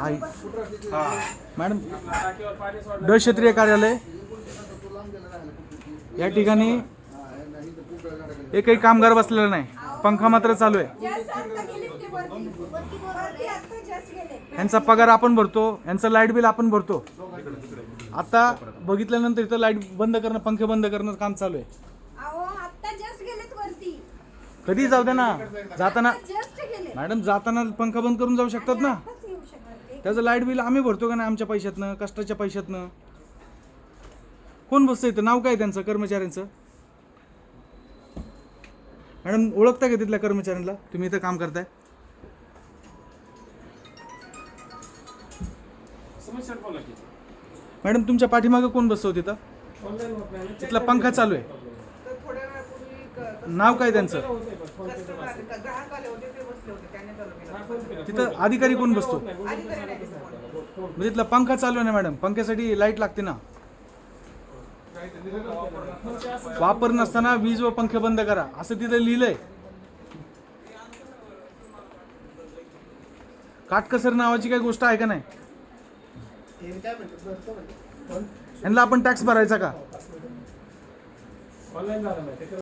आई madam ड क्षेत्रीय कार्यालय. या ठिकाणी एकही कामगार बसलेला नाही. पंखा मात्र चालू आहे. यांचा पगार आपण भरतो यांचं लाइट बिल आपण भरतो. आता बघितल्यानंतर इथं लाइट बंद करणं पंखे बंद करणं काम चालू आहे. कधी जाऊ द्या ना. जाताना मॅडम जाताना पंखा बंद करून जाऊ शकतात ना? त्याचं लाइट बिल आम्ही भरतो का नाही आमच्या पैशातनं कष्टाच्या पैशातनं? कोण बसतं इथं? नाव काय त्यांचं कर्मचाऱ्यांचं? मॅडम ओळखता का तिथल्या कर्मचाऱ्यांना तुम्ही इथं काम करताय? मॅडम तुमच्या पाठीमागं कोण बसतो तिथं तिथला पंखा चालू आहे. नाव काय त्यांचं? ग्राहक आले होते ते बसले होते तिथं अधिकारी कोण बसतो? म्हणजे तिथला पंखा चालू आहे ना मॅडम पंख्यासाठी लाइट लागते ना. वापर नसताना वीज व पंखे बंद करा असं तिथं लिहिलंय. काटकसर नावाची काही गोष्ट आहे का नाही? यांना आपण टॅक्स भरायचा का?